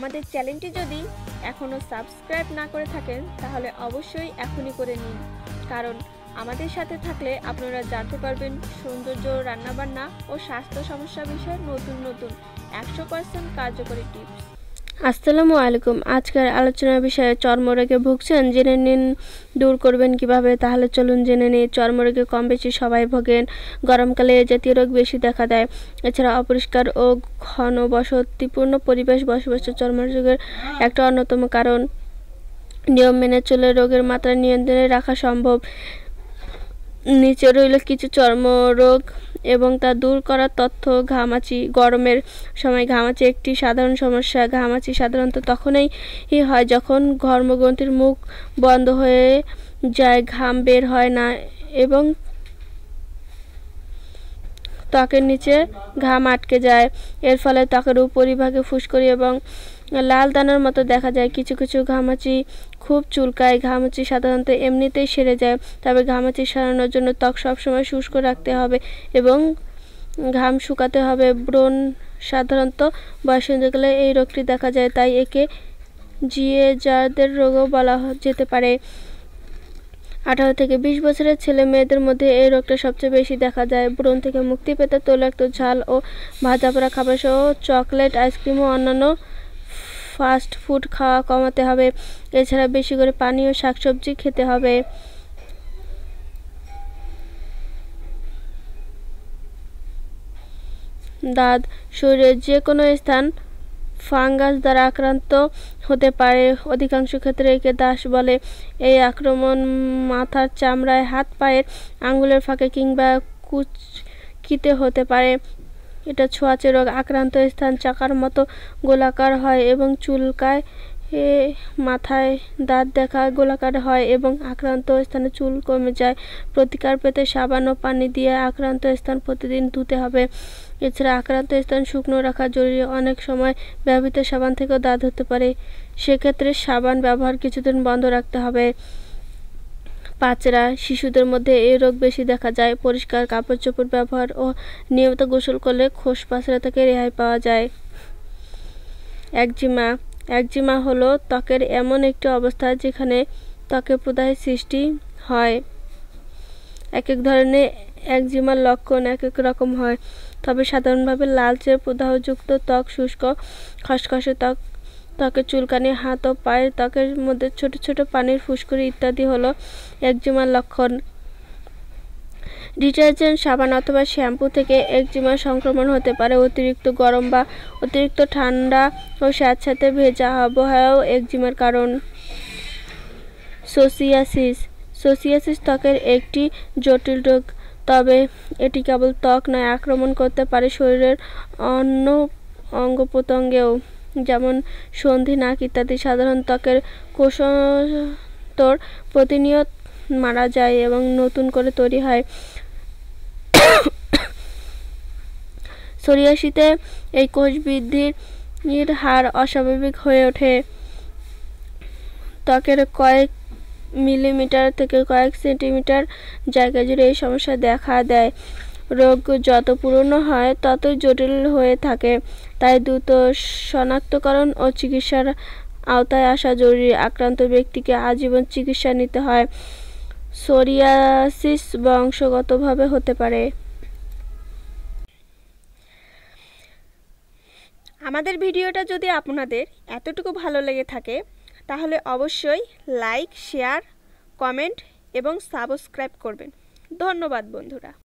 আমাদের চ্যানেলটি যদি এখনও সাবস্ক্রাইব না করে থাকেন, তাহলে অবশ্যই এখনই করে নিন। কারণ আমাদের সাথে থাকলে আপনারা জানতে পারবেন সৌন্দর্য, রান্নাবান্না ও স্বাস্থ্য সমস্যা বিষয়ে নতুন নতুন একশো পার্সেন্ট কার্যকরী টিপস আসসালামু আলাইকুম। আজকের আলোচনার বিষয়ে চর্মরোগে ভুগছেন জেনে নিন, দূর করবেন কীভাবে? তাহলে চলুন জেনে নিই, চর্মরোগে কম বেশি সবাই ভোগেন, গরমকালে জাতীয় রোগ বেশি দেখা দেয়। এছাড়া অপরিষ্কার ও ঘন বসতিপূর্ণ পরিবেশ বসবাসের চর্মরোগের একটা অন্যতম কারণ। নিয়ম মেনে চলে রোগের মাত্রা নিয়ন্ত্রণে রাখা সম্ভব। নিচে রইল কিছু চর্মরোগ এবং তা দূর করার তথ্য ঘামাচি। গরমের সময় ঘামাচি একটি সাধারণ সমস্যা। ঘামাচি সাধারণত তখনই হয় যখন ঘর্মগ্রন্থির মুখ বন্ধ হয়ে যায়, ঘাম বের হয় না এবং ত্বকের নিচে ঘাম আটকে যায়। এর ফলে ত্বকের উপরিভাগে ফুসকরি এবং লাল দানার মতো দেখা যায়। কিছু কিছু ঘামাচি খুব চুলকায়। ঘামাচি সাধারণত এমনিতেই সেরে যায়। তবে ঘামাচি সারানোর জন্য ত্বক সবসময় শুষ্ক রাখতে হবে এবং ঘাম শুকাতে হবে। ব্রণ সাধারণত বয়স গেলে এই রোগটি দেখা যায়, তাই একে জিয়ে যাদের রোগও বলা যেতে পারে। আঠারো থেকে বিশ বছরের ছেলে মেয়েদের মধ্যে এই রোগটা সবচেয়ে বেশি দেখা যায়। ব্রণ থেকে মুক্তি পেতে তৈলাক্ত ঝাল ও ভাজা পোড়া খাবার সহ চকলেট, আইসক্রিম ও অন্যান্য ফাস্ট ফুড খাওয়া কমাতে হবে। এছাড়া বেশি করে পানি ও শাকসবজি খেতে হবে। দাঁত, শরীরের যে কোনো স্থান ফাঙ্গাস দ্বারা আক্রান্ত হতে পারে। অধিকাংশ ক্ষেত্রে একে দাস বলে। এই আক্রমণ মাথার চামড়ায়, হাত, পায়ের আঙ্গুলের ফাঁকে কিংবা কুচকিতে হতে পারে। এটা ছোঁয়াচে রোগ, আক্রান্ত স্থান চাকার মতো গোলাকার হয় এবং চুলকায়, এ, মাথায় দাঁত দেখা গোলাকার হয় এবং আক্রান্ত স্থানে চুল কমে যায়। প্রতিকার পেতে সাবান ও পানি দিয়ে আক্রান্ত স্থান প্রতিদিন ধুতে হবে। এছাড়া আক্রান্ত স্থান শুকনো রাখা জরুরি। অনেক সময় ব্যবহৃত সাবান থেকেও দাঁত হতে পারে। সেক্ষেত্রে সাবান ব্যবহার কিছুদিন বন্ধ রাখতে হবে। পাচরা শিশুদের মধ্যে এই রোগ বেশি দেখা যায়। পরিষ্কার কাপড় চোপড় ব্যবহার ও নিয়মিত গোসল করলে খোস পাচরা থেকে রেহাই পাওয়া যায়। একজিমা। একজিমা হলো ত্বকের এমন একটি অবস্থা যেখানে ত্বকে প্রদাহের সৃষ্টি হয়। এক এক ধরনের একজিমার লক্ষণ এক এক রকম হয়, তবে সাধারণভাবে লালচে প্রদাহযুক্ত ত্বক, শুষ্ক, খসখসে ত্বক ত্বকের চুলকানি, হাত ও পায়ের ত্বকের মধ্যে ছোট ছোট পানির ফুসকুড়ি ইত্যাদি হলো একজিমার লক্ষণ। ডিটারজেন্ট, সাবান অথবা শ্যাম্পু থেকে একজিমার সংক্রমণ হতে পারে। অতিরিক্ত গরম বা অতিরিক্ত ঠান্ডা ও স্যাঁতস্যাঁতে ভেজা আবহাওয়াও একজিমার কারণ। সোসিয়াসিস। সোসিয়াসিস ত্বকের একটি জটিল রোগ, তবে এটি কেবল ত্বক নয়, আক্রমণ করতে পারে শরীরের অন্য অঙ্গ প্রত্যঙ্গেও। যেমন সন্ধি, নাক ইত্যাদি সাধারণ ত্বকের কোষতর প্রতিনিয়ত মারা যায় এবং নতুন করে তৈরি হয়। সরিয়াশিতে এই কোষ বৃদ্ধির হার অস্বাভাবিক হয়ে ওঠে। ত্বকের কয়েক মিলিমিটার থেকে কয়েক সেন্টিমিটার জায়গা জুড়ে এই সমস্যা দেখা দেয়। রোগ যত পুরনো হয়, ততই জটিল হয়ে থাকে। তাই দ্রুত শনাক্তকরণ ও চিকিৎসার আওতায় আসা জরুরি। আক্রান্ত ব্যক্তিকে আজীবন চিকিৎসা নিতে হয়। সোরিয়াসিস বংশগতভাবে হতে পারে। আমাদের ভিডিওটা যদি আপনাদের এতটুকু ভালো লেগে থাকে, তাহলে অবশ্যই লাইক, শেয়ার, কমেন্ট এবং সাবস্ক্রাইব করবেন। ধন্যবাদ, বন্ধুরা।